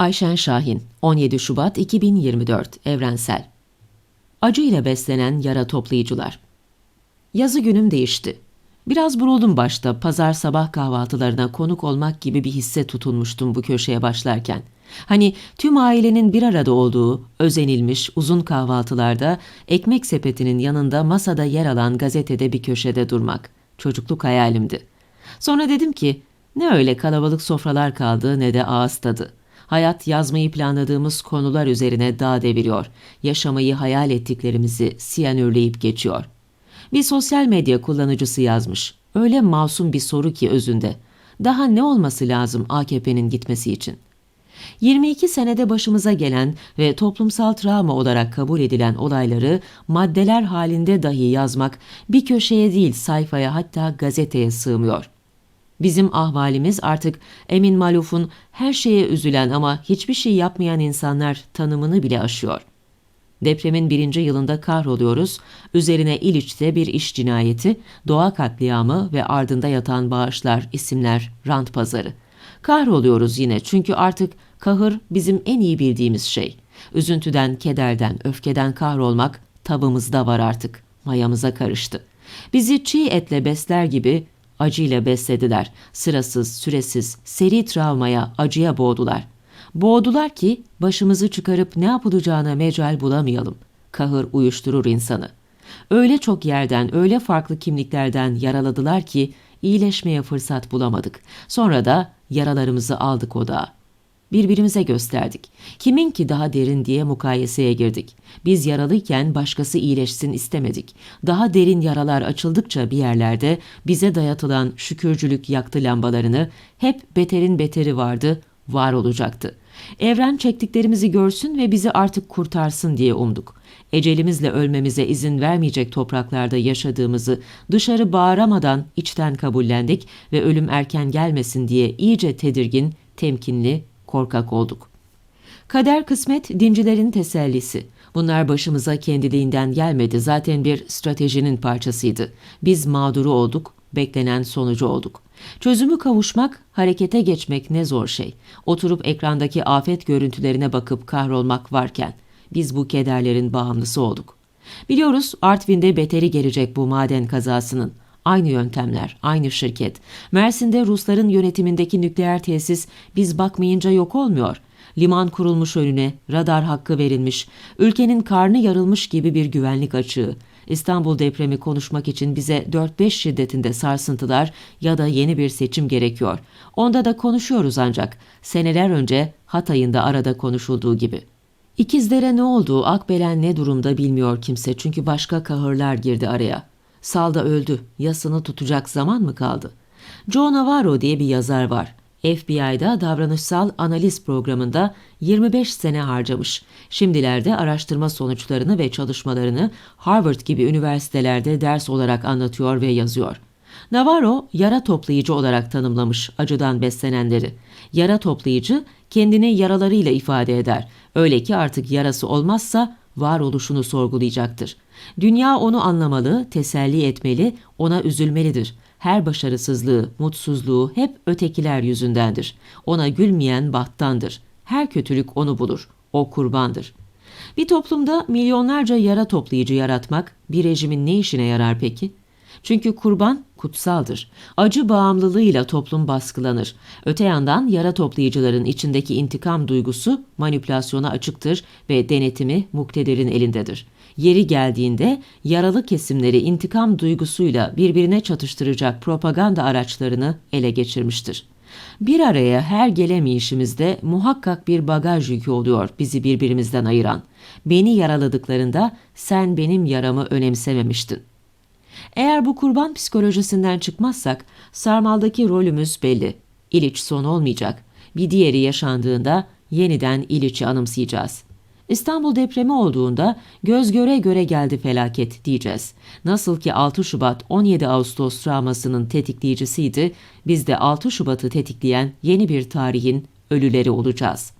Ayşen Şahin, 17 Şubat 2024, Evrensel. Acı ile beslenen yara toplayıcılar. Yazı günüm değişti. Biraz buruldum başta, pazar sabah kahvaltılarına konuk olmak gibi bir hisse tutunmuştum bu köşeye başlarken. Hani tüm ailenin bir arada olduğu, özenilmiş uzun kahvaltılarda ekmek sepetinin yanında masada yer alan gazetede bir köşede durmak. Çocukluk hayalimdi. Sonra dedim ki, ne öyle kalabalık sofralar kaldı ne de ağız tadı. Hayat yazmayı planladığımız konular üzerine dağ deviriyor. Yaşamayı hayal ettiklerimizi siyanürleyip geçiyor. Bir sosyal medya kullanıcısı yazmış. Öyle masum bir soru ki özünde. Daha ne olması lazım AKP'nin gitmesi için? 22 senede başımıza gelen ve toplumsal travma olarak kabul edilen olayları maddeler halinde dahi yazmak bir köşeye değil sayfaya hatta gazeteye sığmıyor.'' Bizim ahvalimiz artık Emin Maluf'un her şeye üzülen ama hiçbir şey yapmayan insanlar tanımını bile aşıyor. Depremin birinci yılında kahroluyoruz, üzerine İliç'te bir iş cinayeti, doğa katliamı ve ardında yatan bağışlar, isimler, rant pazarı. Kahroluyoruz yine çünkü artık kahır bizim en iyi bildiğimiz şey. Üzüntüden, kederden, öfkeden kahrolmak tavımızda var artık, mayamıza karıştı. Bizi çiğ etle besler gibi acıyla beslediler. Sırasız, süresiz, seri travmaya, acıya boğdular. Boğdular ki başımızı çıkarıp ne yapılacağına mecal bulamayalım. Kahır uyuşturur insanı. Öyle çok yerden, öyle farklı kimliklerden yaraladılar ki iyileşmeye fırsat bulamadık. Sonra da yaralarımızı aldık odağa birbirimize gösterdik. Kimin ki daha derin diye mukayeseye girdik. Biz yaralıyken başkası iyileşsin istemedik. Daha derin yaralar açıldıkça bir yerlerde bize dayatılan şükürcülük yaktı lambalarını hep beterin beteri vardı, var olacaktı. Evren çektiklerimizi görsün ve bizi artık kurtarsın diye umduk. Ecelimizle ölmemize izin vermeyecek topraklarda yaşadığımızı dışarı bağıramadan içten kabullendik ve ölüm erken gelmesin diye iyice tedirgin, temkinli, korkak olduk. Kader kısmet dincilerin tesellisi. Bunlar başımıza kendiliğinden gelmedi. Zaten bir stratejinin parçasıydı. Biz mağduru olduk, beklenen sonucu olduk. Çözümü kavuşmak, harekete geçmek ne zor şey. Oturup ekrandaki afet görüntülerine bakıp kahrolmak varken biz bu kederlerin bağımlısı olduk. Biliyoruz Artvin'de beteri gelecek bu maden kazasının. Aynı yöntemler, aynı şirket. Mersin'de Rusların yönetimindeki nükleer tesis biz bakmayınca yok olmuyor. Liman kurulmuş önüne, radar hakkı verilmiş, ülkenin karnı yarılmış gibi bir güvenlik açığı. İstanbul depremi konuşmak için bize 4-5 şiddetinde sarsıntılar ya da yeni bir seçim gerekiyor. Onda da konuşuyoruz ancak. Seneler önce Hatay'ın da arada konuşulduğu gibi. İkizlere ne oldu, Akbelen ne durumda bilmiyor kimse çünkü başka kahırlar girdi araya. Salda öldü. Yasını tutacak zaman mı kaldı? Joe Navarro diye bir yazar var. FBI'da davranışsal analiz programında 25 sene harcamış. Şimdilerde araştırma sonuçlarını ve çalışmalarını Harvard gibi üniversitelerde ders olarak anlatıyor ve yazıyor. Navarro yara toplayıcı olarak tanımlamış acıdan beslenenleri. Yara toplayıcı kendini yaralarıyla ifade eder. Öyle ki artık yarası olmazsa varoluşunu sorgulayacaktır. Dünya onu anlamalı, teselli etmeli, ona üzülmelidir. Her başarısızlığı, mutsuzluğu hep ötekiler yüzündendir. Ona gülmeyen bahttandır. Her kötülük onu bulur. O kurbandır. Bir toplumda milyonlarca yara toplayıcı yaratmak bir rejimin ne işine yarar peki? Çünkü kurban kutsaldır. Acı bağımlılığıyla toplum baskılanır. Öte yandan yara toplayıcıların içindeki intikam duygusu manipülasyona açıktır ve denetimi muktedirin elindedir. Yeri geldiğinde yaralı kesimleri intikam duygusuyla birbirine çatıştıracak propaganda araçlarını ele geçirmiştir. Bir araya her gelemeyişimizde muhakkak bir bagaj yükü oluyor bizi birbirimizden ayıran. Beni yaraladıklarında sen benim yaramı önemsememiştin. Eğer bu kurban psikolojisinden çıkmazsak sarmaldaki rolümüz belli. İliç son olmayacak. Bir diğeri yaşandığında yeniden İliç'i anımsayacağız. İstanbul depremi olduğunda göz göre göre geldi felaket diyeceğiz. Nasıl ki 6 Şubat 17 Ağustos travmasının tetikleyicisiydi, biz de 6 Şubat'ı tetikleyen yeni bir tarihin ölüleri olacağız.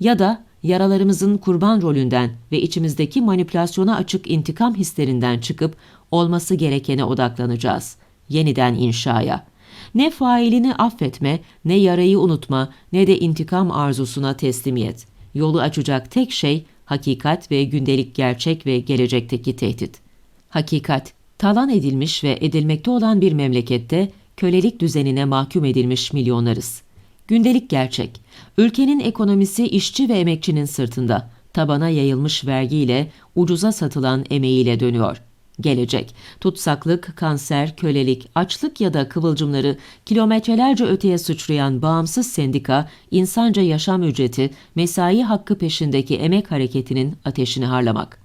Ya da yaralarımızın kurban rolünden ve içimizdeki manipülasyona açık intikam hislerinden çıkıp olması gerekene odaklanacağız. Yeniden inşaya. Ne failini affetme, ne yarayı unutma, ne de intikam arzusuna teslimiyet. Yolu açacak tek şey hakikat ve gündelik gerçek ve gelecekteki tehdit. Hakikat, talan edilmiş ve edilmekte olan bir memlekette kölelik düzenine mahkum edilmiş milyonlarız. Gündelik gerçek, ülkenin ekonomisi işçi ve emekçinin sırtında, tabana yayılmış vergiyle, ucuza satılan emeğiyle dönüyor. Gelecek, tutsaklık, kanser, kölelik, açlık ya da kıvılcımları kilometrelerce öteye sıçrayan bağımsız sendika, insanca yaşam ücreti, mesai hakkı peşindeki emek hareketinin ateşini harlamak.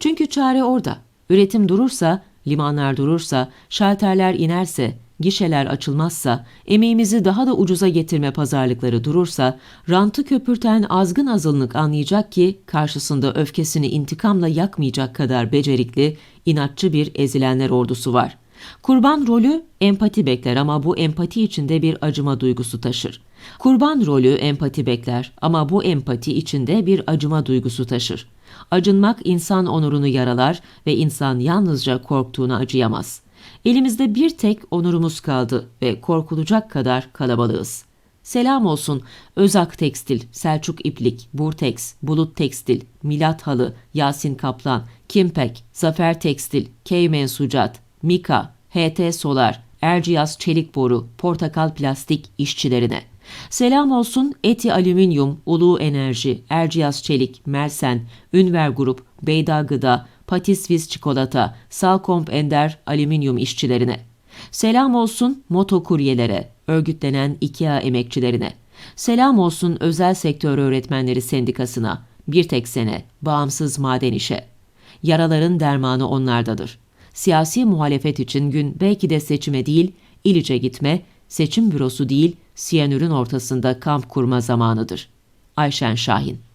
Çünkü çare orada. Üretim durursa, limanlar durursa, şalterler inerse, gişeler açılmazsa, emeğimizi daha da ucuza getirme pazarlıkları durursa, rantı köpürten azgın azınlık anlayacak ki karşısında öfkesini intikamla yakmayacak kadar becerikli, inatçı bir ezilenler ordusu var. Kurban rolü empati bekler ama bu empati içinde bir acıma duygusu taşır. Kurban rolü empati bekler ama bu empati içinde bir acıma duygusu taşır. Acınmak insan onurunu yaralar ve insan yalnızca korktuğuna acıyamaz. Elimizde bir tek onurumuz kaldı ve korkulacak kadar kalabalığız. Selam olsun Özak Tekstil, Selçuk İplik, Burtex, Bulut Tekstil, Milat Halı, Yasin Kaplan, Kimpek, Zafer Tekstil, Keymen Sucat, Mika, HT Solar, Erciyes Çelik Boru, Portakal Plastik işçilerine. Selam olsun Eti Alüminyum, Ulu Enerji, Erciyes Çelik, Mersen, Ünver Grup, Beyda Gıda, Patisviz Çikolata, Salkomp Ender Alüminyum işçilerine. Selam olsun motokuryelere, örgütlenen IKEA emekçilerine. Selam olsun özel sektör öğretmenleri sendikasına. Bir tek sene, bağımsız maden işe. Yaraların dermanı onlardadır. Siyasi muhalefet için gün belki de seçime değil, İlice gitme, seçim bürosu değil, Siyanür'ün ortasında kamp kurma zamanıdır. Ayşen Şahin